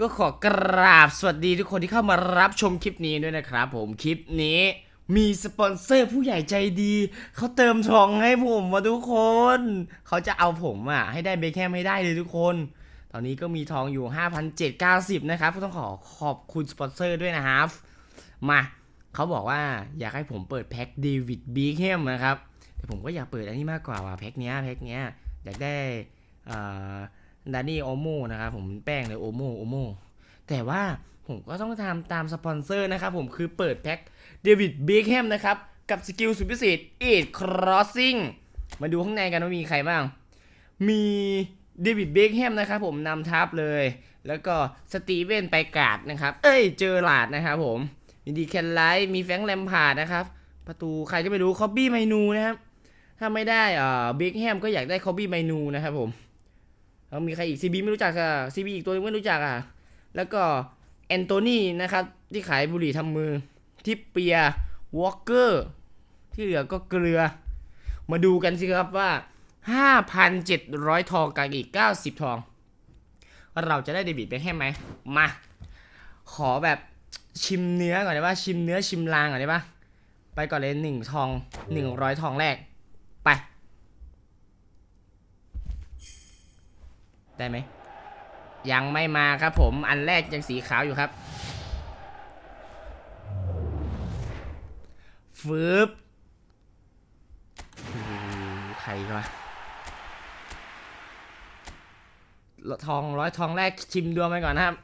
ก็ขอกราบสวัสดีทุกคนที่เข้ามารับชมคลิปนี้ด้วยนะครับผมคลิปนี้มีสปอนเซอร์ผู้ใหญ่ใจดี เขาเติมทองให้ผมมาทุกคน เขาจะเอาผมอะ ให้ได้เบคแฮมให้ได้เลยทุกคน ตอนนี้ก็มีทองอยู่ 5,790 นะครับก็ต้องขอขอบคุณสปอนเซอร์ด้วยนะครับ มาเขาบอกว่าอยากให้ผมเปิดแพ็คเดวิดบีแฮมนะครับ แต่ผมก็อยากเปิดอันนี้มากกว่าว่ะแพ็คเนี้ยแพ็คเนี้ยอยากได้ ดานี่โอโมนะครับผมแป้งเลยโอโมโอโมแต่ว่าผมก็ต้องทำตามสปอนเซอร์นะครับผมคือเปิดแพ็คเดวิดเบีแฮมนะครับ กับสกิลสุดพิเศษ It Crossing มาดูข้างในกันว่ามีใครบ้าง มีเดวิดเบคแฮมนะครับผมนำทัพเลย แล้วก็สตีเวนไปกาดนะครับ เอ้ยเจอหลาดนะครับผมมีดีแคนไลท์มีแฟงแลมพาดนะครับ ประตูใครก็ไม่รู้คอบบี้ไมนูนะครับ ถ้าไม่ได้เอ่อเบคแฮมก็อยากได้คอบบี้ไมนูนะครับผม แล้วมีใครอีกซีบีไม่รู้จักอะซีบีอีกตัวนึงไม่รู้จักอะ แล้วก็แอนโทนีนะครับ ที่ขายบุหรี่ทำมือ ทิปเปียวอลเกอร์ ที่เหลือก็เกลือ มาดูกันสิครับว่า 5,700 ทองกับอีก 90 ทอง เราจะได้เดบิตไปแค่ไหม มา ขอแบบชิมเนื้อก่อนได้ปะชิมเนื้อชิมลางก่อนได้ปะไปก่อนเลยหนึ่งทองหนึ่งร้อยทองแรก ได้ไหม ยังไม่มาครับผม อันแรกยังสีขาวอยู่ครับฟืบใครวะทองร้อยทองแรกชิมดวงไปก่อนนะครับ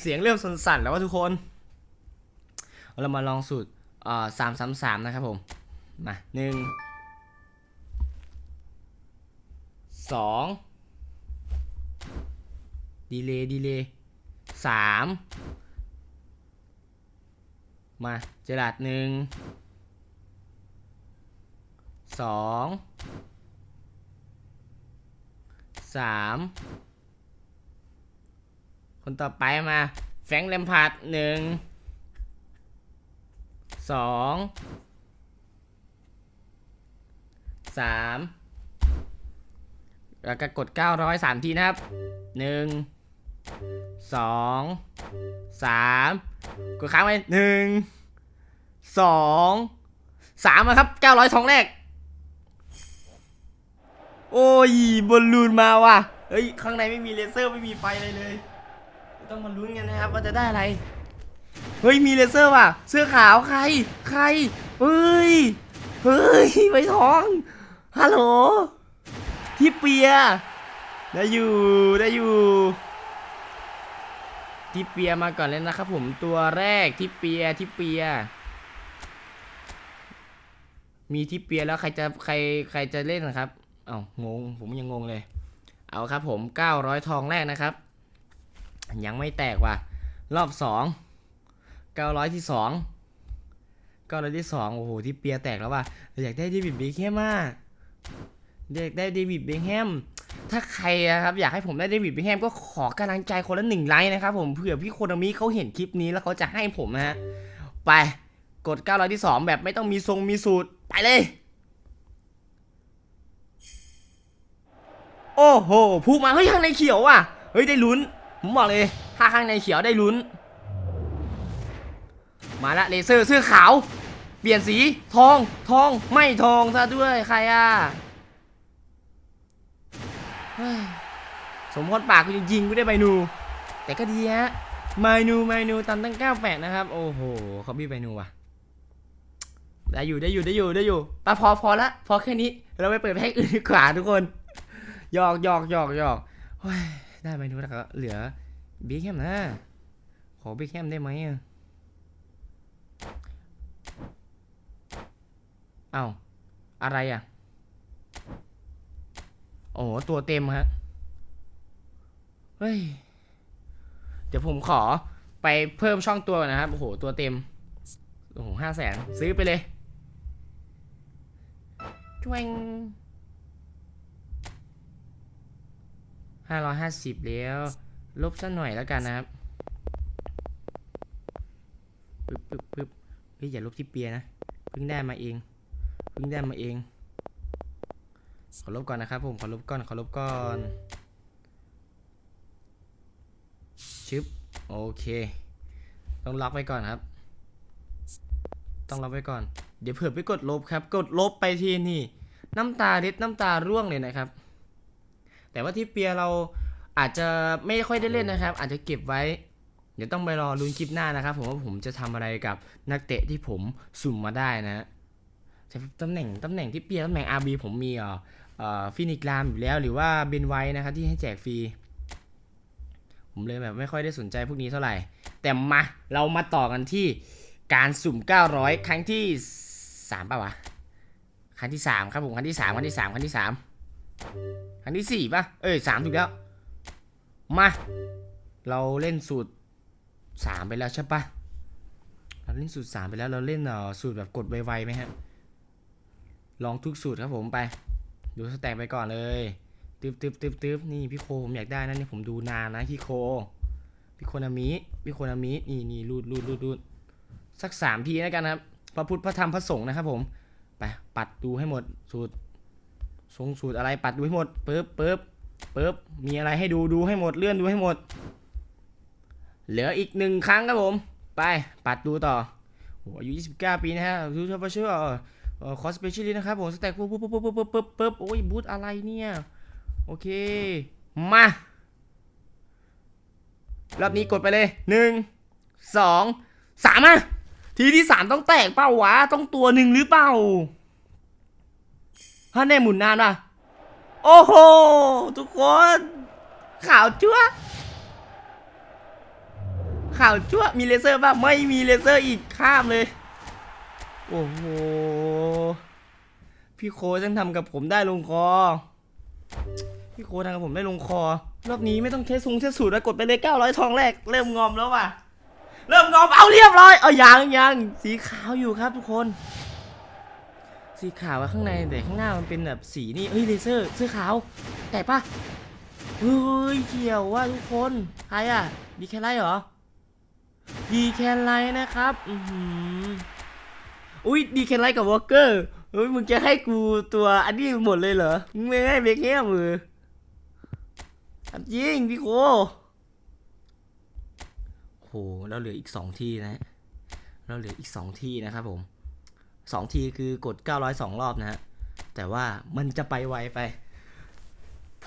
เสียงเริ่มสั่นๆแล้วว่าทุกคน เรามาลองสูตรสามสามสามนะครับผม มาหนึ่งสอง ดีเลย์ดีเลย์สามมาเจลาดหนึ่งสองสามคนต่อไปมา แฟงค์แลมพาร์ดหนึ่งสองสามแล้วก็กด 900 3ทีนะครับหนึ่ง สองสามกดค้างไว้หนึ่งสองสามครับ900ทองแรก โอ้ยบอลลูนมาว่ะเฮ้ย ข้างในไม่มีเลเซอร์ไม่มีไฟอะไรเลย ต้องมาลุ้นกันนะครับว่าจะได้อะไร เฮ้ย มีเลเซอร์ว่ะ เสื้อขาวใคร ใคร เฮ้ย เฮ้ยใบทอง ฮัลโหล ที่เปีย ได้อยู่ ได้อยู่ ที่เปียมาก่อนเลยนะครับผมตัวแรกที่เปียที่เปีย มีที่เปียแล้วใครจะใครใครจะเล่นนะครับเอ้างงผมยังงงเลย เอาครับผม 900 ทองแรกนะครับ ยังไม่แตกว่ะ รอบสองเก้าร้อยที่สองเก้าร้อยที่สองโอ้โหที่เปียแตกแล้วว่ะอยากได้เดวิดเบคแฮมมากอยากได้เดวิดเบคแฮม ถ้าใครนะครับอยากให้ผมได้เดวิดเบคแฮมก็ขอกำลังใจคนละหนึ่งไลค์นะครับผมเผื่อพี่โคนามิเขาเห็นคลิปนี้แล้วเขาจะให้ผมนะฮะ ไปกด900ที่2แบบไม่ต้องมีทรงมีสูตร ไปเลย โอ้โหพูมาเฮ้ยข้างในเขียวว่ะเฮ้ยได้ลุ้น ผมบอกเลยถ้าข้างในเขียวได้ลุ้น มาละเลเซอร์เสื้อขาว เปลี่ยนสีทองทองไม่ทองซะด้วยใครอะ สมพรปากกูจริงกูได้ใบนู แต่ก็ดีฮะไมนูไมนูตันตั้ง98นะครับ โอ้โหเขาบี้ใบนูว่ะได้อยู่ได้อยู่ได้อยู่ได้อยู่ปะพอพอละพอแค่นี้ เราไปเปิดแพ็กอื่นดีกว่าทุกคนหยอกหยอกหยอกหยอกได้ใบนูแล้วก็เหลือบิ๊กแฮมนะขอบิ๊กแฮมได้ไหมอะเอาอะไรอะ โอ้โหตัวเต็มฮะ เฮ้ย เดี๋ยวผมขอไปเพิ่มช่องตัวนะครับ โอ้โห ตัวเต็ม โอ้โหห้าแสนซื้อไปเลยจวงห้าร้อยห้าสิบแล้ว ลบสักหน่อยแล้วกันนะครับปึ๊บปึ๊บปึ๊บเฮ้ยอย่าลบที่เปียนะ เพิ่งได้มาเอง เพิ่งได้มาเอง ขอลบก่อนนะครับผมขอลบก่อนขอลบก่อนชึบโอเค ต้องล็อกไว้ก่อนครับ ต้องล็อกไว้ก่อน เดี๋ยวเผื่อไปกดลบครับ กดลบไปทีนี่น้ำตาเล็ดน้ำตาร่วงเลยนะครับ แต่ว่าที่เปียเราอาจจะไม่ค่อยได้เล่นนะครับ อาจจะเก็บไว้ เดี๋ยวต้องไปรอลุ้นคลิปหน้านะครับ ผมว่าผมจะทำอะไรกับนักเตะที่ผมสุ่มมาได้นะตำแหน่งตำแหน่งที่เปียตำแหน่ง RB ผมมีอ่อ ฟินิกรามอยู่แล้วหรือว่าเบนไวนะครับที่ให้แจกฟรี ผมเลยแบบไม่ค่อยได้สนใจพวกนี้เท่าไหร่ แต่มาเรามาต่อกันที่การสุ่ม 900 ครั้งที่ 3ป่าวะ ครั้งที่ 3 ครับผม ครั้งที่ 3 ครั้งที่ 3 ครั้งที่ 3 ครั้งที่ 4ป่ะ เอ้ย3ถูกแล้ว มา เราเล่นสูตร 3 ไปแล้วใช่ปะเราเล่นสูตร 3 ไปแล้วเราเล่นเอ่อสูตรแบบกดไวๆไหมฮะลองทุกสูตรครับผมไป ดูสแต็กไปก่อนเลยตึ๊บตึ๊บตึ๊บตึ๊บนี่พี่โคผมอยากได้นะนี่ผมดูนานนะพี่โค พี่โคนามิพี่โคนามินี่นี่รูดรูดรูดรูดสักสามทีแล้วกันครับพระพุทธพระธรรมพระสงฆ์นะครับผมไปปัดดูให้หมดสูตรทรงสูตรอะไรปัดดูให้หมดปึ๊บปึ๊บปึ๊บมีอะไรให้ดูดูให้หมดเลื่อนดูให้หมด เหลืออีกหนึ่งครั้งครับผม ไปปัดดูต่อโอ้อายุ 29 ปีนะฮะดูเฉพาะชื่อ เอ่อคอสเปเชียลินะครับผมสแต็กปุ๊บปุ๊บปุ๊บปุ๊บปุ๊บปุ๊บปุ๊บโอ้ยบูทอะไรเนี่ย โอเค มารอบนี้กดไปเลยหนึ่งสองสามอะทีที่สามต้องแตกเป้าวะ ต้องตัวหนึ่งหรือเปล่าฮะแน่หมุนนานอะ โอ้โห ทุกคนข่าวจั๊วข่าวจั๊วมีเลเซอร์ป่ะ ไม่มีเลเซอร์อีกข้ามเลย โอ้โห พี่โคจังทำกับผมได้ลงคอ พี่โคทางกับผมได้ลงคอ รอบนี้ไม่ต้องเทสซุงเทสสูตรแล้วกดไปเลย900ทองแรก เริ่มงอมแล้วว่ะ เริ่มงอม เอาเรียบร้อย เอายังยังสีขาวอยู่ครับทุกคน สีขาวข้างในแต่ข้างหน้ามันเป็นแบบสีนี่ เฮ้ยเลเซอร์เสื้อขาว แต่ปะเฮ้ยเกี่ยวว่ะทุกคน ใครอะดีแคไลเหรอ ดีแคไลนะครับ อือหือ อุ้ยดีแคไลกับวอลเกอร์เฮ้ยมึงจะให้กูตัวอันนี้หมดเลยเหรอมึงไม่ให้เบคแฮมมือจริงพี่โคโหเราเหลืออีกสองที่นะ เราเหลืออีกสองที่นะครับผมสองทีคือกด 902 รอบนะฮะ แต่ว่ามันจะไปไวไป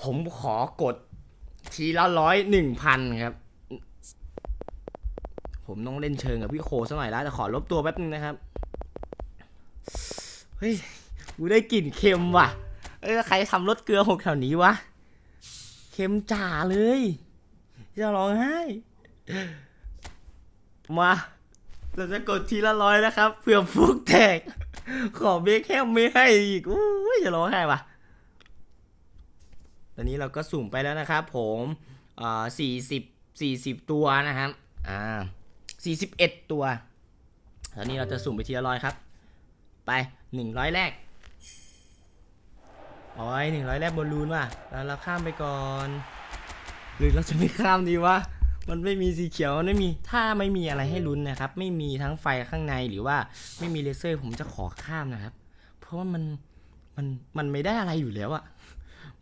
ผมขอกดทีละร้อยหนึ่งพันครับ ผมต้องเล่นเชิงกับพี่โคสักหน่อยแล้วแต่ขอลบตัวแป๊บนึงนะครับ ฮ้ย กูได้กลิ่นเค็มว่ะ เอ้ยใครทำรสเกลือหกแถวนี้วะ เค็มจ่าเลยจะร้องไห้ มาเราจะกดทีละร้อยนะครับเพื่อฟุกแตก ขอเบคแฮมไม่ให้อีกอู้ยจะร้องไห้ว่ะ ตอนนี้เราก็สุ่มไปแล้วนะครับ ผมอ่าสี่สิบสี่สิบตัวนะครับ อ่าสี่สิบเอ็ดตัว ตอนนี้เราจะสุ่มไปทีละร้อยครับ ไปหนึ่งร้อยแรกโอ้ยหนึ่งร้อยแรกบอลลูนว่ะแล้วเราข้ามไปก่อน หรือเราจะไม่ข้ามดีวะ มันไม่มีสีเขียวมันไม่มี ถ้าไม่มีอะไรให้ลุ้นนะครับ ไม่มีทั้งไฟข้างในหรือว่าไม่มีเลเซอร์ผมจะขอข้ามนะครับ เพราะว่ามัน มัน มันไม่ได้อะไรอยู่แล้วอะ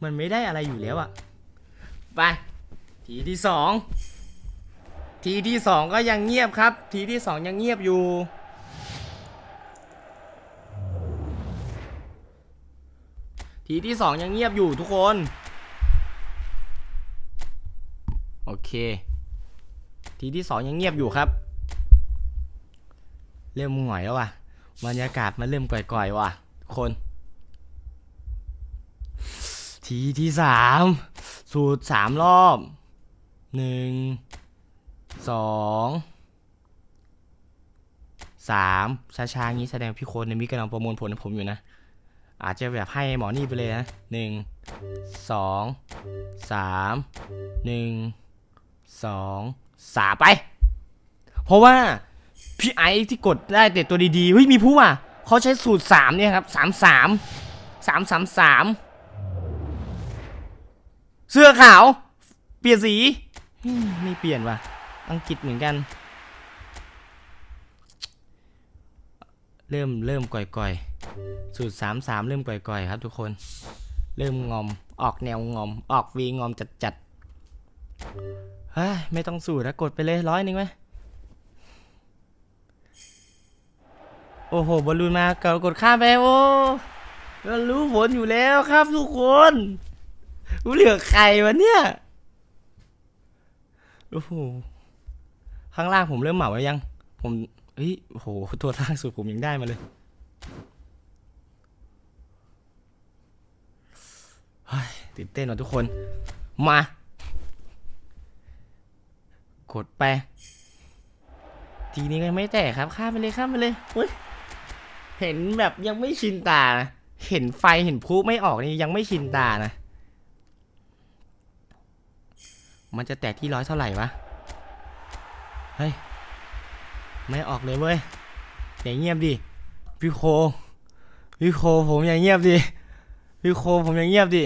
มันไม่ได้อะไรอยู่แล้วอะไป ทีที่สอง ทีที่สองก็ยังเงียบครับ ทีที่สองยังเงียบอยู่ ทีที่สองยังเงียบอยู่ทุกคน โอเค ทีที่สองยังเงียบอยู่ครับ เริ่มหงอยแล้วว่ะบรรยากาศมันเริ่มก่อยๆว่ะคน ทีที่สามสูตรสามรอบหนึ่งสองสามช้าๆงี้แสดงพี่โค้ดในมิกำลังประมวลผลให้ผมอยู่นะ อาจจะแบบให้หมอนี่ไปเลยนะหนึ่งสองสามหนึ่งสองสามไป เพราะว่าพี่ไอซ์ที่กดได้แต่ตัวดีๆเฮ้ยมีผู้อะเขาใช้สูตรสามเนี่ยครับสามสามสามสามสามเสื้อขาว เปลี่ยนสีไม่เปลี่ยนว่ะ อังกฤษเหมือนกัน เริ่มเริ่มก่อยๆ สูตรสามสามเริ่มก่อยๆครับทุกคน เริ่มงอม ออกแนวงอม ออกวีงอมจัดๆเฮ้ยไม่ต้องสูดแล้วกดไปเลยร้อยหนึ่งไหมโอ้โหบอลลูนมาเกากดข้ามไปโอ้เรารู้ผลอยู่แล้วครับทุกคนรู้เหลือใครวะเนี่ยโอ้โหข้างล่างผมเริ่มเหมาแล้วยัง ผมเฮ้ยโอ้โหตัวล่างสุดผมยังได้มาเลยเฮ้ย ตื่นเต้นว่ะทุกคน มา กดไป ทีนี้ก็ยังไม่แตกครับ ข้ามไปเลยข้ามไปเลยเฮ้ยเห็นแบบยังไม่ชินตานะเห็นไฟเห็นพลุไม่ออกนี่ยังไม่ชินตานะ มันจะแตกที่ร้อยเท่าไหร่วะ เฮ้ย ไม่ออกเลยเว้ย อย่างเงียบดิ พี่โค พี่โคผมอย่างเงียบดิ พี่โคผมอย่างเงียบดิ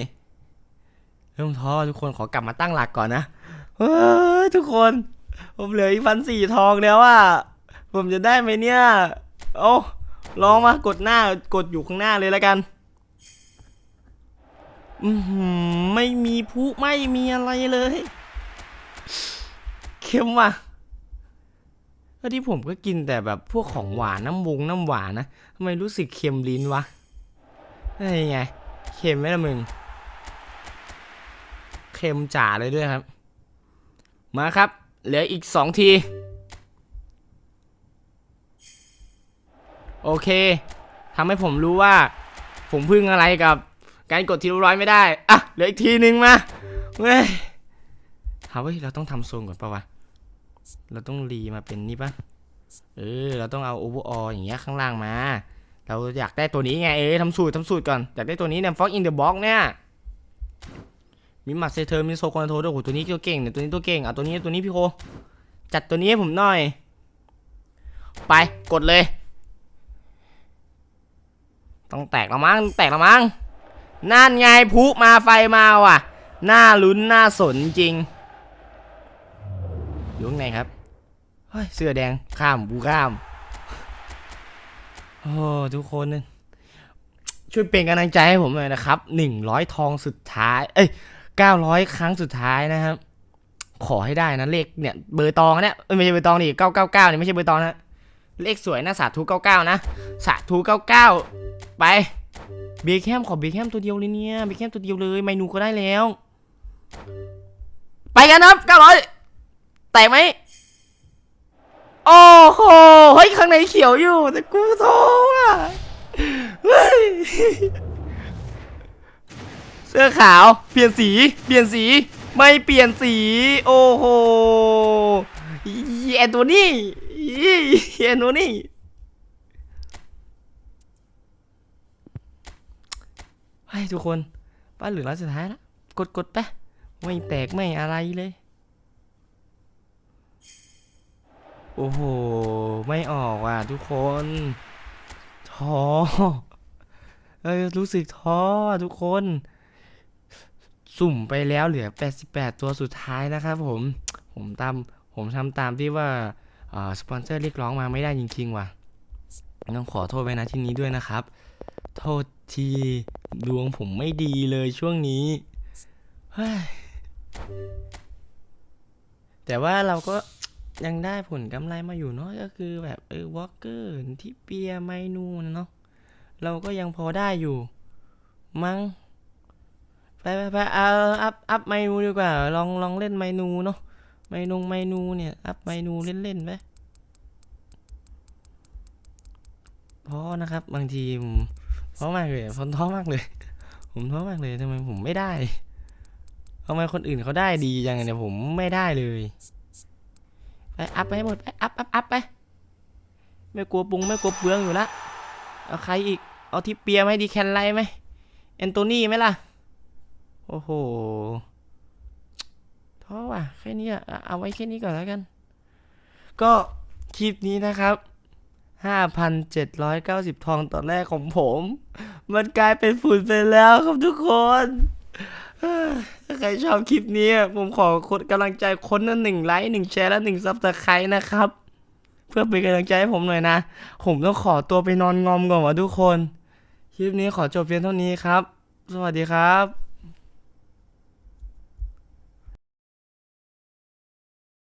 เริ่มท้อทุกคนขอกลับมาตั้งหลักก่อนนะเฮ้ยทุกคน ผมเหลืออีกพันสี่ทองแล้วอะผมจะได้ไหมเนี่ย โอ้ลองมากดหน้ากดอยู่ข้างหน้าเลยแล้วกันอือหือไม่มีพุไม่มีอะไรเลยเค็มว่ะแล้วที่ผมก็กินแต่แบบพวกของหวานน้ำวงน้ำหวานนะทำไมรู้สึกเค็มลิ้นวะไอ้ไงเค็มไหมล่ะมึง เค็มจ๋าเลยด้วยครับ มาครับ เหลืออีกสองที โอเคทำให้ผมรู้ว่า ผมพึ่งอะไรกับการกดทีละร้อยไม่ได้ อะ เหลืออีกทีหนึ่งมาเว้ยถามว่าเราต้องทำโซนก่อนปะวะ เราต้องรีมาเป็นนี่ปะเออ เราต้องเอาโอเวอร์อออย่างเงี้ยข้างล่างมา เราอยากได้ตัวนี้ไง เออทำสูตรทำสูตรก่อน อยากได้ตัวนี้เนี่ยฟ็อกอินเดอะบ็อกเนี่ย มีหมัดเซเทอร์มีโซคอนโทรด้วยโอ้โหตัวนี้ตัวเก่งเนี่ยตัวนี้ตัวเก่งอะตัวนี้ตัวนี้พี่โค จัดตัวนี้ให้ผมหน่อย ไปกดเลย ต้องแตกแล้วมั้งแตกแล้วมั้งนั่นไงพุมาไฟมาว่ะหน้าลุ้นหน้าสนจริงอยู่ข้างในครับเฮ้ยเสื้อแดงข้ามกูข้ามโอ้ทุกคนช่วยเป็นกำลังใจให้ผมหน่อยนะครับ 100 ทองสุดท้าย เอ้ย 900 ครั้งสุดท้ายนะครับ ขอให้ได้นะเลขเนี่ยเบอร์ตองเนี่ยเอ้ยไม่ใช่เบอร์ตองนี่999นี่ไม่ใช่เบอร์ตองนะเลขสวยนะสาธุ99 นะสาธุ99 ไปเบคแฮมขอเบคแฮมตัวเดียวเลยเนี่ยเบคแฮมตัวเดียวเลยเมนูก็ได้แล้ว ไปกันครับ900แตกไหมโอ้โหเฮ้ยข้างในเขียวอยู่แต่กูโซ่อะเฮ้ย สื้อขาว เปลี่ยนสี เปลี่ยนสี ไม่เปลี่ยนสี โอ้โหแอนตัวนี้แอนตัวนี้ให้ทุกคนป้านเหลือร้านสุดท้ายแล้ว กดกดไป ไม่แตกไม่อะไรเลย โอ้โห ไม่ออกว่ะทุกคนท้อเออรู้สึกท้อทุกคน สุ่มไปแล้วเหลือ 88 ตัวสุดท้ายนะครับผม ผมตาม ผมทำตามที่ว่าสปอนเซอร์เรียกร้องมาไม่ได้จริงๆว่ะ ต้องขอโทษไว้นะที่นี้ด้วยนะครับ โทษทีดวงผมไม่ดีเลยช่วงนี้ แต่ว่าเราก็ยังได้ผลกำไรมาอยู่เนาะก็คือแบบเออวอลเกอร์ที่เปียไมนูนเนาะเราก็ยังพอได้อยู่ มั้ง ไปไปไปเอาอัพอัพเมนูดีกว่า ลองลองเล่นเมนูเนาะเมนูเมนูเนี่ย อัพเมนูเล่นเล่นไปเพราะนะครับ บางทีผมเพราะมากเลยผมท้อมากเลย ผมท้อมากเลยทำไมผมไม่ได้ทำไมคนอื่นเขาได้ดีจังเนี่ยผมไม่ได้เลยไปอัพไปให้หมดไปอัพอัพอัพไปไม่กลัวปรุงไม่กลัวเปลืองอยู่ละเอาใครอีกเอาที่เปียไหมดีแคนไลไหมแอนโทนี่ไหมล่ะ โอ้โหท้อว่ะแค่นี้อะเอาไว้แค่นี้ก่อนแล้วกัน ก็คลิปนี้นะครับ 5,790 ทองตอนแรกของผม มันกลายเป็นฝุ่นไปแล้วครับทุกคนถ้าใครชอบคลิปนี้ ผมขอกดกำลังใจคนละหนึ่งไลค์หนึ่งแชร์และหนึ่งซับสไครต์นะครับ เพื่อเป็นกำลังใจให้ผมหน่อยนะ ผมต้องขอตัวไปนอนงอมก่อนว่ะทุกคน คลิปนี้ขอจบเพียงเท่านี้ครับ สวัสดีครับ